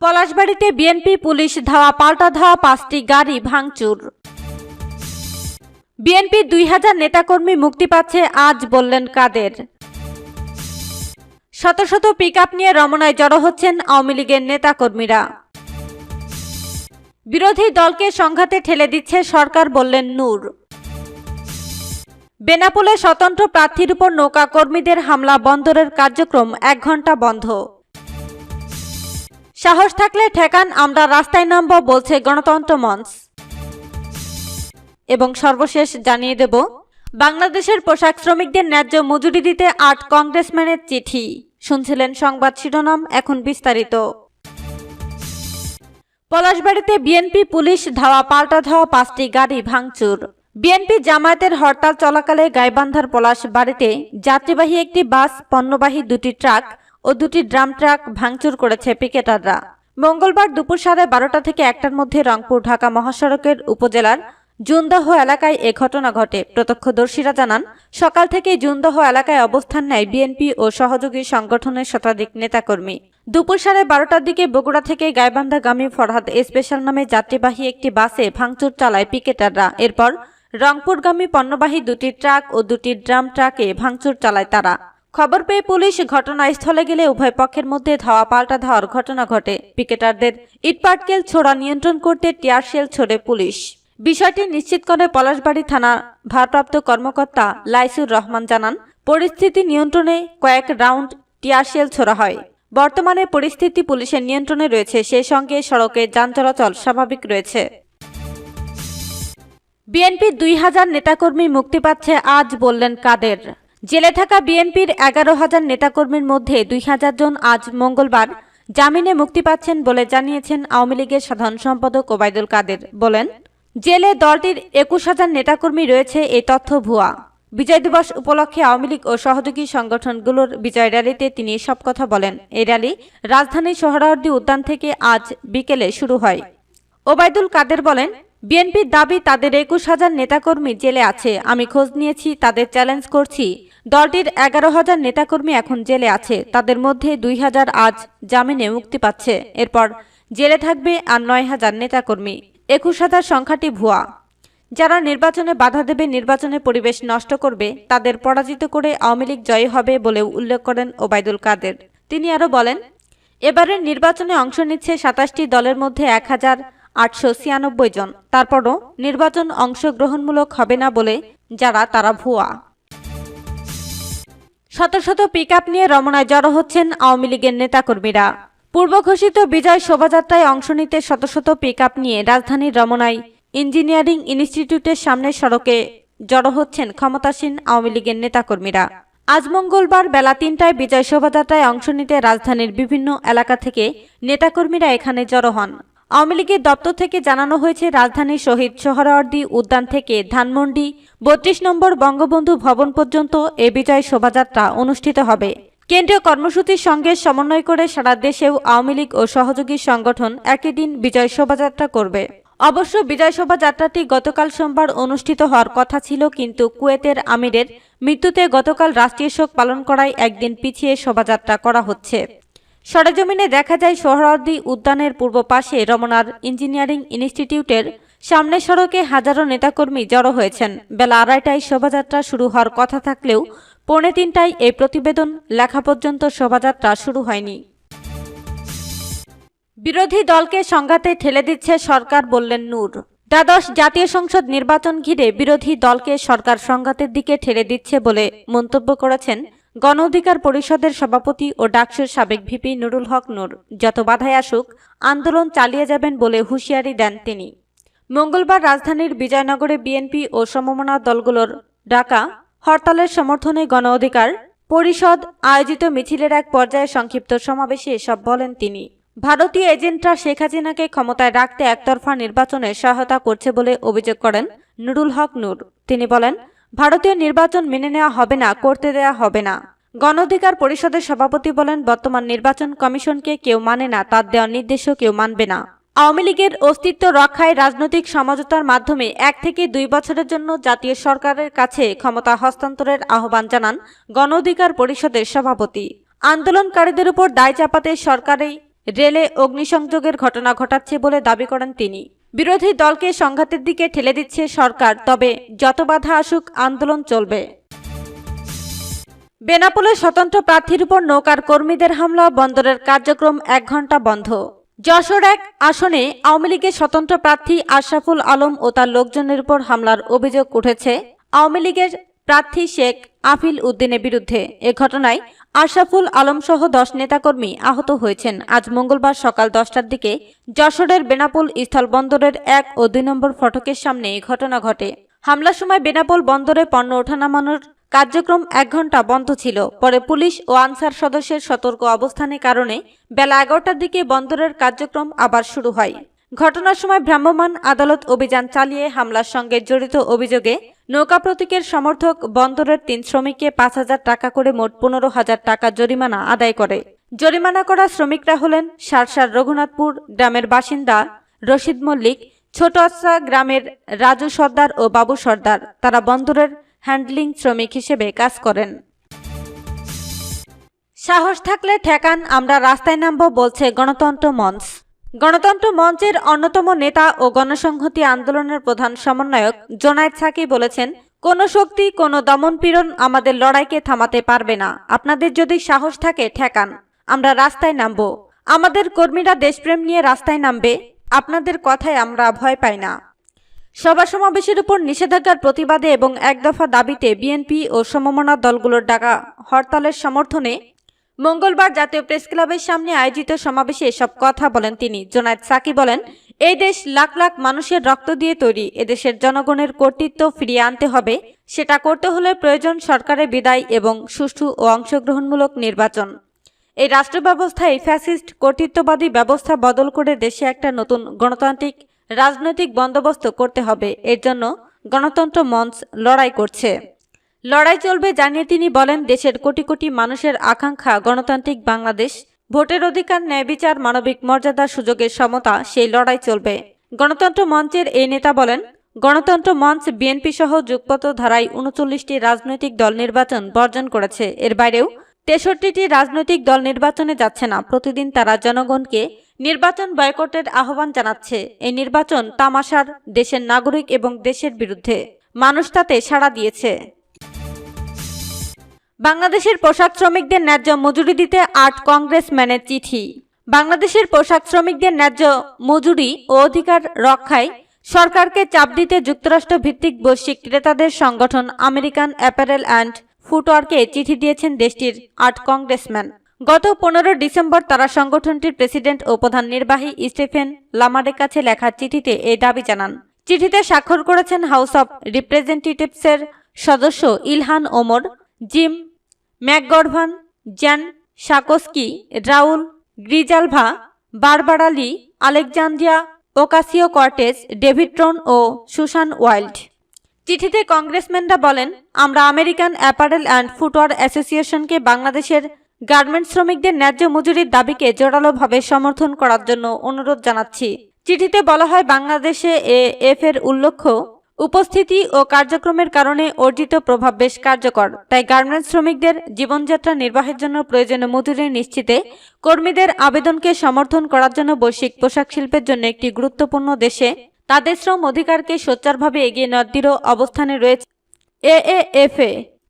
পলাশবাড়িতে BNP police ধাওয়া পাল্টা ধাওয়া পাঁচটি গাড়ি ভাঙচুর। বিএনপি দুই হাজার নেতাকর্মী মুক্তি পাচ্ছে আজ বললেন কাদের। শত শত পিক নিয়ে রমনায় জড়ো হচ্ছেন আওয়ামী লীগের নেতাকর্মীরা। বিরোধী দলকে সংঘাতে ঠেলে দিচ্ছে সরকার বললেন নূর। বেনাপোলে স্বতন্ত্র প্রার্থীর উপর নৌকা কর্মীদের হামলা বন্দরের কার্যক্রম এক ঘণ্টা বন্ধ। সাহস থাকলে ঠেকান, আমরা রাস্তায় নামব, বলছে গণতন্ত্র মঞ্চ। এবং সর্বশেষ জানিয়ে দেব, বাংলাদেশের পোশাক শ্রমিকদের ন্যায্য মজুরি দিতে আট কংগ্রেসম্যানের চিঠি। শুনছিলেন সংবাদ শিরোনাম, এখন বিস্তারিত। পলাশবাড়িতে বিএনপি পুলিশ ধাওয়া, পাল্টা ধাওয়া, পাঁচটি গাড়ি ভাঙচুর। বিএনপি জামায়াতের হরতাল চলাকালে গাইবান্ধার পলাশ বাড়িতে যাত্রীবাহী একটি বাস, পণ্যবাহী দুটি ট্রাক ও দুটি ড্রাম ট্রাক ভাঙচুর করেছে পিকেটাররা। মঙ্গলবার দুপুর সাড়ে বারোটা থেকে একটার মধ্যে রংপুর ঢাকা মহাসড়কের উপজেলার জুনদহ এলাকায় এ ঘটনা ঘটে। প্রত্যক্ষদর্শীরা জানান, সকাল থেকেই জুনদহ এলাকায় অবস্থান নেয় বিএনপি ও সহযোগী সংগঠনের শতাধিক নেতাকর্মী। দুপুর সাড়ে বারোটার দিকে বগুড়া থেকে গাইবান্ধাগামী ফরহাদ স্পেশাল নামে যাত্রীবাহী একটি বাসে ভাঙচুর চালায় পিকেটাররা। এরপর রংপুরগামী পণ্যবাহী দুটি ট্রাক ও দুটি ড্রাম ট্রাকে ভাঙচুর চালায় তারা। খবর পেয়ে পুলিশ ঘটনাস্থলে গেলে উভয় পক্ষের মধ্যে ধাওয়া পাল্টা ধাওয়ার ঘটনা ঘটে। পিকেটারদের ইটপাটকেল ছোড়া নিয়ন্ত্রণ করতে টিয়ারশেল ছোড়ে পুলিশ। বিষয়টি নিশ্চিত করে পলাশবাড়ি থানা ভারপ্রাপ্ত কর্মকর্তা লাইসুর রহমান জানান, পরিস্থিতি নিয়ন্ত্রণে কয়েক রাউন্ড টিয়ারশেল ছোড়া হয়। বর্তমানে পরিস্থিতি পুলিশের নিয়ন্ত্রণে রয়েছে সেই সঙ্গে সড়কে যান চলাচল স্বাভাবিক রয়েছে। বিএনপি দুই হাজার নেতাকর্মী মুক্তি পাচ্ছে আজ বললেন কাদের। জেলে থাকা বিএনপির এগারো হাজার নেতাকর্মীর মধ্যে দুই হাজার জন আজ মঙ্গলবার জামিনে মুক্তি পাচ্ছেন বলে জানিয়েছেন আওয়ামী লীগের সাধারণ সম্পাদক ওবায়দুল কাদের। বলেন, জেলে দলটির একুশ হাজার নেতাকর্মী রয়েছে এই তথ্য ভুয়া। বিজয় দিবস উপলক্ষে আওয়ামী লীগ ও সহযোগী সংগঠনগুলোর বিজয় র্যালিতে তিনি সব কথা বলেন। এই র্যালি রাজধানী সোহরাওয়ার্দী উদ্যান থেকে আজ বিকেলে শুরু হয়। ওবায়দুল কাদের বলেন, বিএনপির দাবি তাদের একুশ হাজার নেতাকর্মী জেলে আছে, আমি খোঁজ নিয়েছি, তাদের চ্যালেঞ্জ করছি। দলটির এগারো হাজার নেতাকর্মী এখন জেলে আছে। তাদের মধ্যে দুই হাজার আজ জামিনে মুক্তি পাচ্ছে। এরপর জেলে থাকবে আর নয় হাজার নেতাকর্মী। একুশ হাজার সংখ্যাটি ভুয়া। যারা নির্বাচনে বাধা দেবে নির্বাচনের পরিবেশ নষ্ট করবে, তাদের পরাজিত করে আওয়ামী লীগ জয়ী হবে বলেও উল্লেখ করেন ওবায়দুল কাদের। তিনি আরও বলেন, এবারের নির্বাচনে অংশ নিচ্ছে সাতাশটি দলের মধ্যে এক হাজার আটশো ছিয়ানব্বই জন। তারপরও নির্বাচন অংশগ্রহণমূলক হবে না বলে যারা, তারা ভুয়া। শত শত পিক নিয়ে রমনায় জড়ো হচ্ছেন আওয়ামী লীগের নেতাকর্মীরা। পূর্ব ঘোষিত বিজয় শোভাযাত্রায় অংশ নিতে শত শত পিক নিয়ে রাজধানীর রমনায় ইঞ্জিনিয়ারিং ইনস্টিটিউটের সামনে সড়কে জড়ো হচ্ছেন ক্ষমতাসীন আওয়ামী লীগের নেতাকর্মীরা। আজ মঙ্গলবার বেলা তিনটায় বিজয় শোভাযাত্রায় অংশ নিতে রাজধানীর বিভিন্ন এলাকা থেকে নেতাকর্মীরা এখানে জড়ো হন। আওয়ামী লীগের দপ্তর থেকে জানানো হয়েছে, রাজধানীর শহীদ সোহরাওয়ার্দী উদ্যান থেকে ধানমন্ডি বত্রিশ নম্বর বঙ্গবন্ধু ভবন পর্যন্ত এ বিজয় শোভাযাত্রা অনুষ্ঠিত হবে। কেন্দ্রীয় কর্মসূচির সঙ্গে সমন্বয় করে সারা দেশেও আওয়ামী লীগ ও সহযোগী সংগঠন একই দিন বিজয় শোভাযাত্রা করবে। অবশ্য বিজয় শোভাযাত্রাটি গতকাল সোমবার অনুষ্ঠিত হওয়ার কথা ছিল, কিন্তু কুয়েতের আমিরের মৃত্যুতে গতকাল রাষ্ট্রীয় শোক পালন করায় একদিন পিছিয়ে শোভাযাত্রা করা হচ্ছে। সরেজমিনে দেখা যায় সোহরাওয়ার্দী উদ্যানের পূর্ব পাশে রমনার ইঞ্জিনিয়ারিং ইনস্টিটিউটের সামনে সড়কে হাজারো নেতাকর্মী জড়ো হয়েছেন। বেলা আড়াইটায় শোভাযাত্রা শুরু হওয়ার কথা থাকলেও পৌনে তিনটায় এই প্রতিবেদন লেখা পর্যন্ত শোভাযাত্রা শুরু হয়নি। বিরোধী দলকে সংঘাতে ঠেলে দিচ্ছে সরকার বললেন নূর। দ্বাদশ জাতীয় সংসদ নির্বাচন ঘিরে বিরোধী দলকে সরকার সংঘাতের দিকে ঠেলে দিচ্ছে বলে মন্তব্য করেছেন গণ অধিকার পরিষদের সভাপতি ও ডাকসুর সাবেক ভিপি নুরুল হক নূর। যত বাধায় আসুক, আন্দোলন চালিয়ে যাবেন বলে হুঁশিয়ারি দেন তিনি। মঙ্গলবার রাজধানীর বিজয়নগরে বিএনপি ও সমমনা দলগুলোর ডাকা হরতালের সমর্থনে গণ অধিকার পরিষদ আয়োজিত মিছিলের এক পর্যায়ে সংক্ষিপ্ত সমাবেশে এসব বলেন তিনি। ভারতীয় এজেন্টরা শেখ হাসিনাকে ক্ষমতায় রাখতে একতরফা নির্বাচনে সহায়তা করছে বলে অভিযোগ করেন নুরুল হক নূর। তিনি বলেন ভারতীয় নির্বাচন মেনে নেওয়া হবে না, করতে দেয়া হবে না। গণ অধিকার পরিষদের সভাপতি বলেন, বর্তমান নির্বাচন কমিশনকে কেউ মানে না, তার দেওয়া নির্দেশও কেউ মানবে না। আওয়ামী লীগের অস্তিত্ব রক্ষায় রাজনৈতিক সমঝোতার মাধ্যমে এক থেকে দুই বছরের জন্য জাতীয় সরকারের কাছে ক্ষমতা হস্তান্তরের আহ্বান জানান গণ অধিকার পরিষদের সভাপতি। আন্দোলনকারীদের উপর দায় চাপাতে সরকারই রেলে অগ্নিসংযোগের ঘটনা ঘটাচ্ছে বলে দাবি করেন তিনি। বিরোধী দলকে সংঘাতের দিকে ঠেলে দিচ্ছে সরকার, তবে যত বাধা আসুক, আন্দোলন চলবে। বেনাপোলে স্বতন্ত্র প্রার্থীর উপর নৌকার কর্মীদের হামলা, বন্দরের কার্যক্রম এক ঘণ্টা বন্ধ। যশোর এক আসনে আওয়ামী লীগের স্বতন্ত্র প্রার্থী আশরাফুল আলম ও তার লোকজনের উপর হামলার অভিযোগ উঠেছে। আওয়ামী লীগের প্রার্থী শেখ আফিল উদ্দিনের বিরুদ্ধে। এ ঘটনায় আশরাফুল আলম সহ দশ নেতাকর্মী আহত হয়েছেন। আজ মঙ্গলবার সকাল দশটার দিকে যশোরের বেনাপোল স্থলবন্দরের এক ও দুই নম্বর ফটকের সামনে এই ঘটনা ঘটে। হামলার সময় বেনাপোল বন্দরে পণ্য ওঠানামানোর কার্যক্রম এক ঘণ্টা বন্ধ ছিল। পরে পুলিশ ও আনসার সদস্যের সতর্ক অবস্থানের কারণে বেলা এগারোটার দিকে বন্দরের কার্যক্রম আবার শুরু হয়। ঘটনার সময় ভ্রাম্যমাণ আদালত অভিযান চালিয়ে হামলার সঙ্গে জড়িত অভিযোগে নৌকা প্রতীকের সমর্থক বন্দরের তিন শ্রমিককে পাঁচ হাজার টাকা করে মোট পনেরো হাজার টাকা জরিমানা আদায় করে। জরিমানা করা শ্রমিকরা হলেন সারসার রঘুনাথপুর গ্রামের বাসিন্দা রশিদ মল্লিক, ছোট আচ্ছা গ্রামের রাজু সর্দার ও বাবু সর্দার। তারা বন্দরের হ্যান্ডলিং শ্রমিক হিসেবে কাজ করেন। সাহস থাকলে ঠেকান, আমরা রাস্তায় নামব, বলছে গণতন্ত্র মঞ্চ। গণতন্ত্র মঞ্চের অন্যতম নেতা ও গণসংহতি আন্দোলনের প্রধান সমন্বয়ক জোনায়েদ সাকি বলেছেন, কোনো শক্তি, কোনো দমনপীড়ন আমাদের লড়াইকে থামাতে পারবে না। আপনাদের যদি সাহস থাকে, ঠেকান। আমরা রাস্তায় নামব। আমাদের কর্মীরা দেশপ্রেম নিয়ে রাস্তায় নামবে। আপনাদের কথায় আমরা ভয় পাই না। সভা সমাবেশের উপর নিষেধাজ্ঞার প্রতিবাদে এবং এক দফা দাবিতে বিএনপি ও সমমনা দলগুলোর ডাকা হরতালের সমর্থনে মঙ্গলবার জাতীয় প্রেস ক্লাবের সামনে আয়োজিত সমাবেশে এসব কথা বলেন তিনি। জোনায়েদ সাকি বলেন, এই দেশ লাখ লাখ মানুষের রক্ত দিয়ে তৈরি। এদেশের জনগণের কর্তৃত্ব ফিরিয়ে আনতে হবে। সেটা করতে হলে প্রয়োজন সরকারের বিদায় এবং সুষ্ঠু ও অংশগ্রহণমূলক নির্বাচন। এই রাষ্ট্র ব্যবস্থায় ফ্যাসিস্ট কর্তৃত্ববাদী ব্যবস্থা বদল করে দেশে একটা নতুন গণতান্ত্রিক রাজনৈতিক বন্দোবস্ত করতে হবে। এর জন্য গণতন্ত্র মঞ্চ লড়াই করছে। লড়াই চলবে জানিয়ে তিনি বলেন, দেশের কোটি কোটি মানুষের আকাঙ্ক্ষা গণতান্ত্রিক বাংলাদেশ, ভোটের অধিকার, ন্যায় বিচার, মানবিক মর্যাদা সুযোগের সমতা, সেই লড়াই চলবে। গণতন্ত্র মঞ্চের এই নেতা বলেন, গণতন্ত্র মঞ্চ বিএনপি সহ যুগপত ধারায় উনচল্লিশটি রাজনৈতিক দল নির্বাচন বর্জন করেছে। এর বাইরেও তেষট্টিটি রাজনৈতিক দল নির্বাচনে যাচ্ছে না। প্রতিদিন তারা জনগণকে নির্বাচন বয়কটের আহ্বান জানাচ্ছে। এই নির্বাচন তামাশার দেশের নাগরিক এবং দেশের বিরুদ্ধে। মানুষ তাতে সাড়া দিয়েছে। বাংলাদেশের পোশাক শ্রমিকদের ন্যায্য মজুরি দিতে আট কংগ্রেসম্যানের চিঠি। বাংলাদেশের পোশাক শ্রমিকদের ন্যায্য মজুরি ও অধিকার রক্ষায় সরকারকে চাপ দিতে যুক্তরাষ্ট্র ভিত্তিক বৈশ্বিক ক্রেতাদের সংগঠন আমেরিকান অ্যাপারেল অ্যান্ড ফুটওয়ার্কে চিঠি দিয়েছেন দেশটির আট কংগ্রেসম্যান গত পনেরো ডিসেম্বর তারা সংগঠনটির প্রেসিডেন্ট ও প্রধান নির্বাহী স্টিফেন লামারের কাছে লেখা চিঠিতে এই দাবি জানান। চিঠিতে স্বাক্ষর করেছেন হাউস অব রিপ্রেজেন্টেটিভসের সদস্য Ilhan Omar, Jim McGovern, Jan Schakowsky, Raul Grijalva Barbara Lee Alexandria Ocasio Cortez David Trone ও সুসান ওয়াইল্ড। চিঠিতে কংগ্রেসম্যানরা বলেন, আমরা আমেরিকান অ্যাপারেল অ্যান্ড ফুটওয়ার অ্যাসোসিয়েশনকে বাংলাদেশের গার্মেন্টস শ্রমিকদের ন্যায্য মজুরির দাবিকে জোরালোভাবে সমর্থন করার জন্য অনুরোধ জানাচ্ছি। চিঠিতে বলা হয়, বাংলাদেশে এ এফ এর উল্লেখ্য উপস্থিতি ও কার্যক্রমের কারণে অর্জিত প্রভাব বেশ কার্যকর। তাই গার্মেন্টস শ্রমিকদের জীবনযাত্রা নির্বাহের জন্য প্রয়োজনীয় মজুরি নিশ্চিতে কর্মীদের আবেদনকে সমর্থন করার জন্য বৈশ্বিক পোশাক শিল্পের জন্য একটি গুরুত্বপূর্ণ দেশে তাদের শ্রম অধিকারকে সোচ্চারভাবে এগিয়ে নেওয়ার দৃঢ় অবস্থানে রয়েছে এএএফএ।